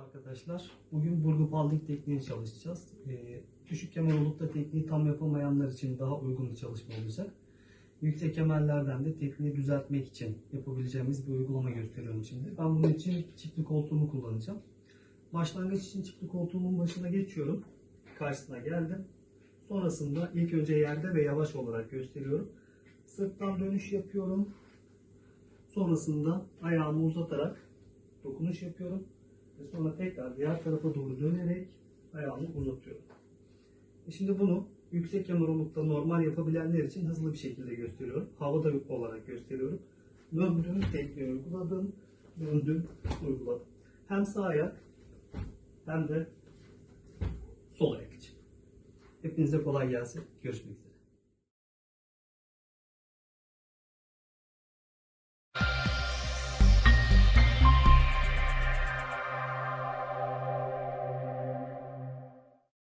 arkadaşlar. Bugün burgu palding tekniğini çalışacağız. Ee, düşük kemer olup da tekniği tam yapamayanlar için daha uygun bir çalışma olacak. Yüksek kemerlerden de tekniği düzeltmek için yapabileceğimiz bir uygulama gösteriyorum şimdi. Ben bunun için çiftli koltuğumu kullanacağım. Başlangıç için çiftli koltuğumun başına geçiyorum. Karşısına geldim. Sonrasında ilk önce yerde ve yavaş olarak gösteriyorum. Sırttan dönüş yapıyorum. Sonrasında ayağımı uzatarak dokunuş yapıyorum. Ve sonra tekrar diğer tarafa doğru dönerek ayağımı uzatıyorum. E şimdi bunu yüksek yamarolukta normal yapabilenler için hızlı bir şekilde gösteriyorum. Havada olarak gösteriyorum. Döndüm, tekniği uyguladım. Döndüm, uyguladım. Hem sağ ayak hem de sol ayak için. Hepinize kolay gelsin. Görüşmek üzere.